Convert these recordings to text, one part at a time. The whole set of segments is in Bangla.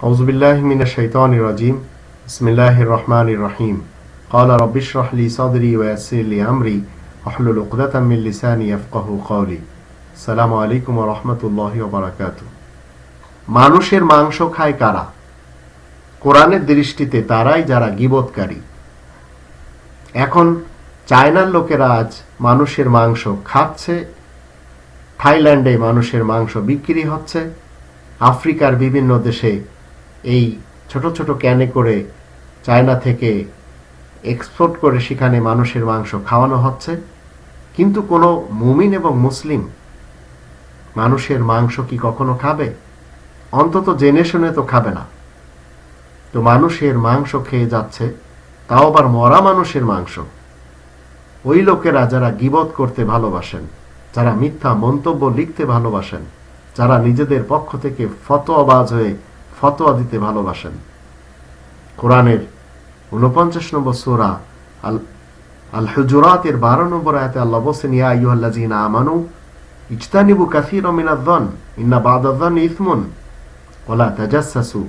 أعوذ بالله من الشيطان الرجيم بسم الله الرحمن الرحيم قال رب اشرح لي صدري ويسر لي أمري واحلل عقدة من لساني يفقه قولي السلام عليكم ورحمة الله وبركاته মানুষের মাংস খায় কারা কোরআনের দৃষ্টিতে তারাই যারা গিবতকারী এখন চায়নার লোকেরা আজ মানুষের মাংস খাচ্ছে থাইল্যান্ডে মানুষের মাংস বিক্রি হচ্ছে আফ্রিকার বিভিন্ন দেশে এই ছোট ছোট ক্যানে করে চায়না থেকে এক্সপোর্ট করে সেখানে মানুষের মাংস খাওয়ানো হচ্ছে। কিন্তু কোনো মুমিন এবং মুসলিম মানুষের মাংস কি কখনো খাবে? অন্তত জেনে শুনে তো খাবে না। তো মানুষের মাংস খেয়ে যাচ্ছে, তাও আবার মরা মানুষের মাংস। ওই লোকেরা যারা গিবত করতে ভালোবাসেন, যারা মিথ্যা মন্তব্য লিখতে ভালোবাসেন, যারা নিজেদের পক্ষ থেকে ফতোয়াবাজ হয়ে ফতোয়া দিতে ভালোবাসেন। কোরআনের উনপঞ্চাশ নম্বর সোরা আল আল হুজুরাতের বারো নম্বর আয়াতে আল্লাহ বলছেন, ইয়া আইয়ুহাল্লাযীনা আমানু ইজতানিবু কাসীরা মিনায-যন ইন্না বা'দায-যন্নি ইসমুন, ওয়ালা তাজাসসু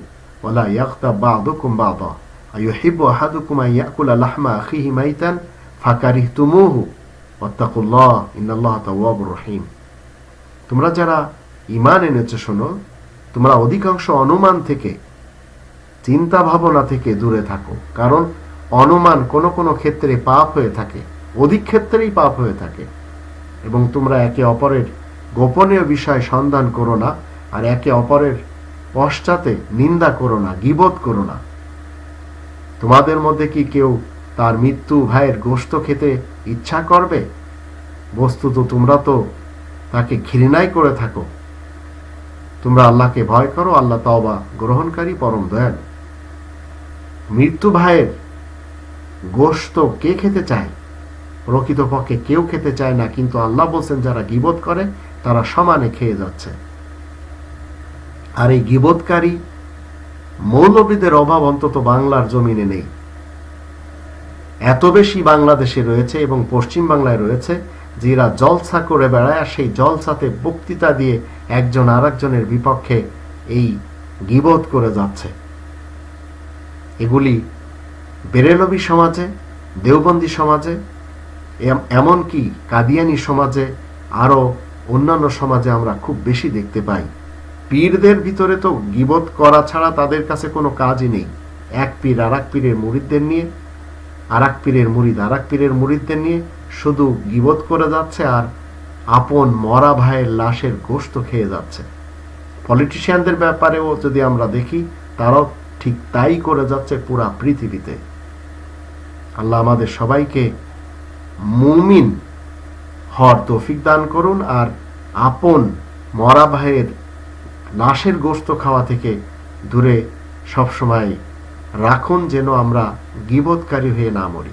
ওয়ালা ইয়াগতাব বা'দুকুম বা'দা, আইয়ুহিব্বু আহাদুকুম আন ইয়াকুলা আখিহি মাইতান, ফাকারিহতুমুহু, ওয়াত্তাকুল্লাহ, ইন্নাল্লাহা তাওয়াবুর রহিম। তোমরা যারা ঈমান এনেছো শোনো তোমরা অধিকাংশ অনুমান থেকে চিন্তা ভাবনা থেকে দূরে থাকো। কারণ অনুমান কোনো কোনো ক্ষেত্রে পাপ হয়ে থাকে, অধিক ক্ষেত্রেই পাপ হয়ে থাকে। এবং তোমরা একে অপরের গোপনীয় বিষয় সন্ধান করো না, আর একে অপরের পশ্চাতে নিন্দা করো না, গিবোধ করো না। তোমাদের মধ্যে কি কেউ তার মৃত্যু ভাইয়ের গোস্ত খেতে ইচ্ছা করবে? বস্তুত তোমরা তো তাকে ঘৃণাই করে থাকো। তোমরা আল্লাহকে ভয় করো, আল্লাহ তওবা গ্রহণকারী, পরম দয়ালু। মৃত্যু ভাইয়ের গোস্ত কে খেতে চায়? প্রকৃতপক্ষে কেউ খেতে চায় না, কিন্তু আল্লাহ বলছেন, যারা গিবোধ করে, তারা সমানে খেয়ে যাচ্ছে। আর এই গিবোধকারী মৌলবীদের অভাব অন্তত বাংলার জমিনে নেই। এত বেশি বাংলাদেশে রয়েছে এবং পশ্চিম বাংলায় রয়েছে যে এরা জলসা করে বেড়ায় আর সেই জলসাতে বক্তৃতা দিয়ে একজন আর একজনের বিপক্ষে এই গিবোধ করে যাচ্ছে। এগুলি বেরেলবি সমাজে, দেওবন্দি সমাজে এমনকি কাদিয়ানি সমাজে, আরও অন্যান্য সমাজে আমরা খুব বেশি দেখতে পাই। পীরদের ভিতরে তো গিবোধ করা ছাড়া তাদের কাছে কোনো কাজই নেই। এক পীর আর এক পীরের মুরিদদের নিয়ে আর এক পীরের মুরিদ। আর এক পীরের মুরিদদের নিয়ে শুধু গিবত করে যাচ্ছে আর আপন মরা ভাইয়ের লাশের গোস্ত খেয়ে যাচ্ছে। পলিটিশিয়ানদের ব্যাপারেও যদি আমরা দেখি, তারাও ঠিক তাই করে যাচ্ছে পুরা পৃথিবীতে। আল্লাহ আমাদের সবাইকে মুমিন হর তৌফিক দান করুন আর আপন মরা ভাইয়ের লাশের গোস্ত খাওয়া থেকে দূরে সবসময় রাখুন যেন আমরা গিবৎকারী হয়ে না মরি।